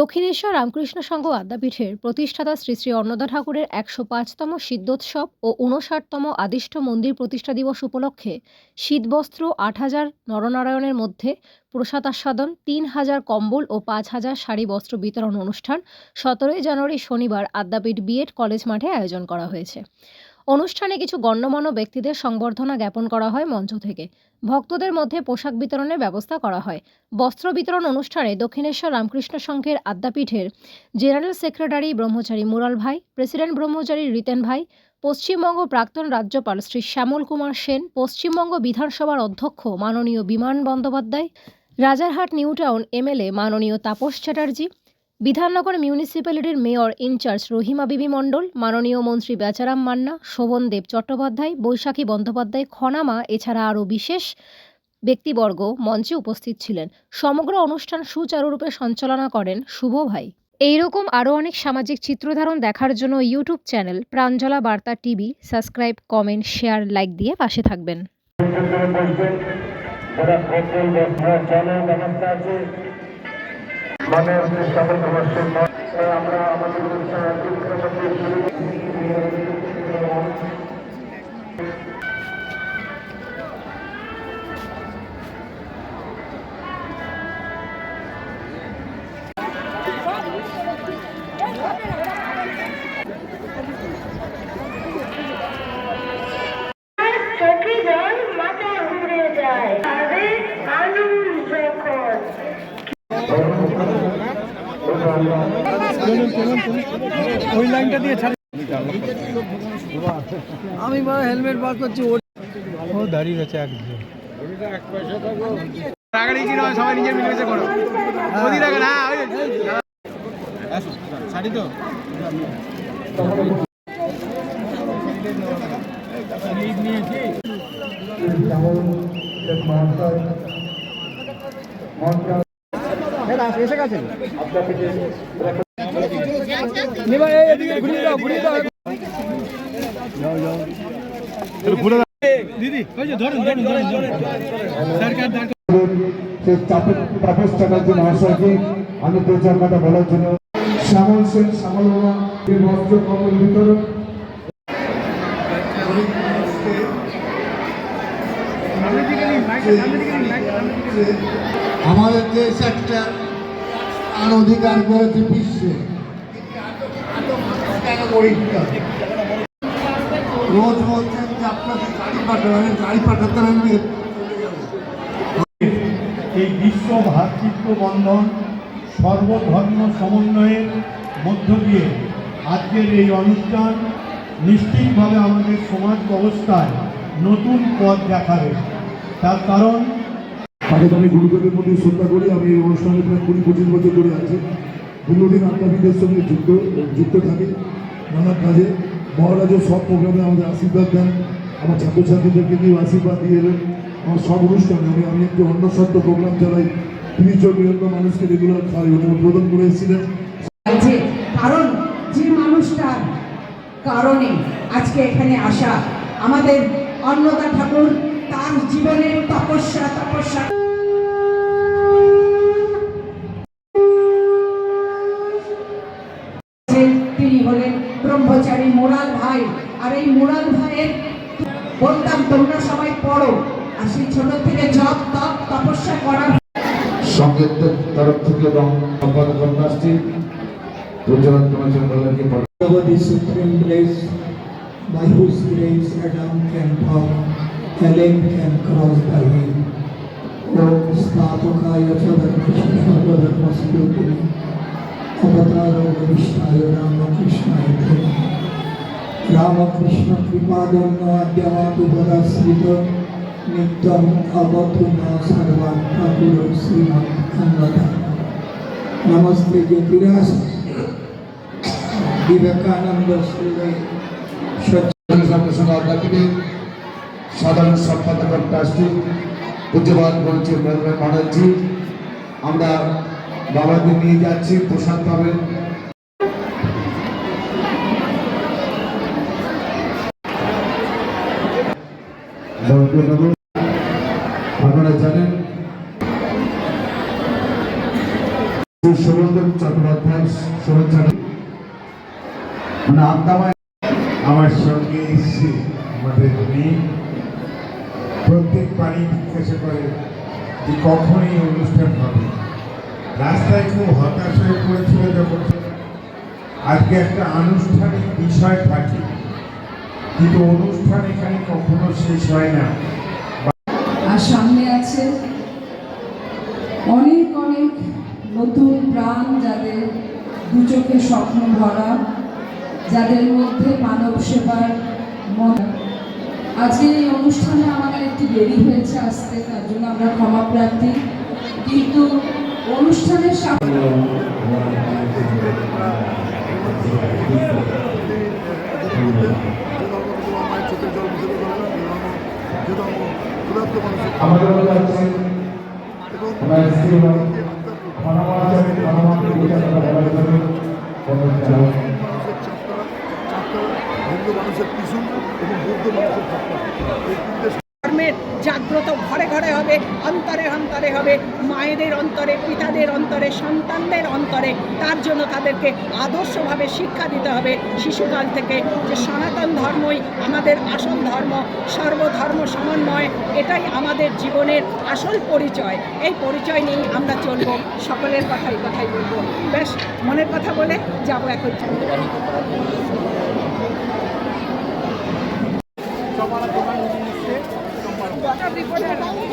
দক্ষিণেশ্বর রামকৃষ্ণ সংঘ আদ্যাপীঠের প্রতিষ্ঠাতা শ্রী শ্রী অন্নদা ঠাকুরের একশো পাঁচতম সিদ্ধোৎসব ও ঊনষাটতম আদিষ্ট মন্দির প্রতিষ্ঠা দিবস উপলক্ষে শীতবস্ত্র আট হাজার নরনারায়ণের মধ্যে প্রসাদ আস্বাদন তিন হাজার কম্বল ও পাঁচ হাজার শাড়ি বস্ত্র বিতরণ অনুষ্ঠান সতেরোই জানুয়ারি শনিবার আদ্যাপীঠ বিএড কলেজ মাঠে আয়োজন করা হয়েছে। অনুষ্ঠানে কিছু গণ্যমান্য ব্যক্তিদের সংবর্ধনা জ্ঞাপন করা হয় মঞ্চ থেকে। ভক্তদের মধ্যে পোশাক বিতরণের ব্যবস্থা করা হয়। বস্ত্র বিতরণ অনুষ্ঠানে দক্ষিণেশ্বর রামকৃষ্ণ সংঘের আদ্যাপীঠের জেনারেল সেক্রেটারি ব্রহ্মচারী মুরাল ভাই, প্রেসিডেন্ট ব্রহ্মচারী রিতেন ভাই, পশ্চিমবঙ্গ প্রাক্তন রাজ্যপাল শ্রী শ্যামল কুমার সেন, পশ্চিমবঙ্গ বিধানসভার অধ্যক্ষ মাননীয় Biman Bandyopadhyay, Rajarhat New Town MLA মাননীয় তাপস চ্যাটার্জি বিধাননগর মিউনিসিপ্যালিটির মেয়র ইনচার্জ রহিমা বিবি মণ্ডল, মাননীয় মন্ত্রী বেচারাম মান্না শোভনদেব চট্টোপাধ্যায়, বৈশাখী বন্দ্যোপাধ্যায়, খনামা, এছাড়া আরও বিশেষ ব্যক্তিবর্গ মঞ্চে উপস্থিত ছিলেন। সমগ্র অনুষ্ঠান সুচারুরূপে সঞ্চালনা করেন শুভ ভাই। এইরকম আরও অনেক সামাজিক চিত্রধারণ দেখার জন্য YouTube channel Pranjala Barta TV, subscribe, comment, share, like দিয়ে পাশে থাকবেন। মানে সকল সমস্যার আমরা আমাদের ওই লাইনটা দিয়ে ছাড় আমি বড় হেলমেট বার করছি ও দাঁড়িয়ে গেছে একজন রাগাড়ি কি নয় সবাই নিজের মিলেমিশে করো। মোদি রাখা না শাড়ি তো এসে গেছেন আমি বলার জন্য শ্যামল সেন শ্যামল বস্ত্র আমাদের দেশ একটা স্থান অধিকার করেছে বিশ্বে। পরীক্ষা রোজ বলছেন যে আপনাকে গাড়ি পাঠাবেন গাড়ি পাঠাতে হবে। এই বিশ্ব ভ্রাতৃত্ব বন্ধন সর্বধর্ম সমন্বয়ের মধ্য দিয়ে আজকের এই অনুষ্ঠান নিশ্চিতভাবে আমাদের সমাজ ব্যবস্থায় নতুন পথ দেখাবে। তার কারণ আমি গুরুদেবের প্রতি শ্রদ্ধা করি আমি এই অনুষ্ঠানে প্রায় কুড়ি পঁচিশ বছর ধরে আছি। দীর্ঘদিন আত্মাবিদের সঙ্গে যুক্ত যুক্ত থাকি। নানা কাজে মহারাজও সব প্রোগ্রামে আমাদের আশীর্বাদ দেন। আমার ছাত্রছাত্রীদেরকে নিয়েও আশীর্বাদ দিয়ে এলেন। আমার সব অনুষ্ঠানে আমি আমি একটি অন্য সত্য প্রোগ্রাম চালাই। তিরিশ জন বিভিন্ন মানুষকে রেগুলার খাওয়াই উনি উদ্বোধন করে এসেছিলেন। কারণ যে মানুষটার কারণে আজকে এখানে আসা আমাদের অন্নদা ঠাকুর, তার জীবনের তপস্যা তপস্যা তিনি হলেন ব্রহ্মচারী মোরাল ভাই আর এই মোরাল ভাইয়ের বলতাম তোমরা সবাই পড়ো আর সেই ছোট থেকে জপ তপ তপস্যা করার সঙ্গের তরফ থেকে এবং সম্পাদক কন্যাশ্রী প্রচলন কমিশন দলকে Over the supreme place, by whose grace Adam can come, Helen can cross by him. Om Snapakaya Chadarmashya Dharmasthupini Avataro Vishnaya Ramakrishnaaya Dhani Ramakrishna Kripadonna Adyamatu Vadasrita Nityam Avatuna Sarvam Thakur Sriman Annada Namaste Jyotiras Vivekananda সাধারণ সম্পাদক trustee পূজ্যবান বলছি ব্যানার্জি আমরা বাবাকে নিয়ে যাচ্ছি প্রসাদ পাবেন আপনারা জানেন চট্টোপাধ্যায় মানে আত্মাময় আমার সঙ্গে আমাদের মেয়ে প্রত্যেকবারই জিজ্ঞাসা করে যে কখন এই অনুষ্ঠান হবে রাস্তায় খুব হতাশ হয়ে পড়েছিল যখন আজকে একটা আনুষ্ঠানিক বিষয় থাকে। কিন্তু অনুষ্ঠান এখানে কখনো শেষ হয় না আর সামনে আছে অনেক অনেক নতুন প্রাণ যাদের দু চোখে স্বপ্ন ভরা যাদের মধ্যে মানব সেবার মন আজকে এই অনুষ্ঠানে আমাদের একটু দেরি হয়েছে আসতে তার জন্য আমরা ক্ষমা প্রার্থী কিন্তু অনুষ্ঠানের সামনে আমাদের মধ্যে আছে আমার স্ত্রী হনুমান হনুমানকে বিচার করা বলার জন্য অনুরোধ জানাব। হিন্দু মানুষের পিছু, এবং বৌদ্ধ মানুষের এই তিনটে জাগ্রত ঘরে ঘরে হবে, অন্তরে অন্তরে হবে, মায়েদের অন্তরে, পিতাদের অন্তরে, সন্তানদের অন্তরে। তার জন্য তাদেরকে আদর্শভাবে শিক্ষা দিতে হবে। শিশুকাল থেকে যে সনাতন ধর্মই আমাদের আসল ধর্ম, সর্বধর্ম সমন্বয়, এটাই আমাদের জীবনের আসল পরিচয়। এই পরিচয় নিয়েই আমরা চলব। সকলের কথাই কথাই বলব। বেশ মনের কথা বলে যাব এখন। Gracias.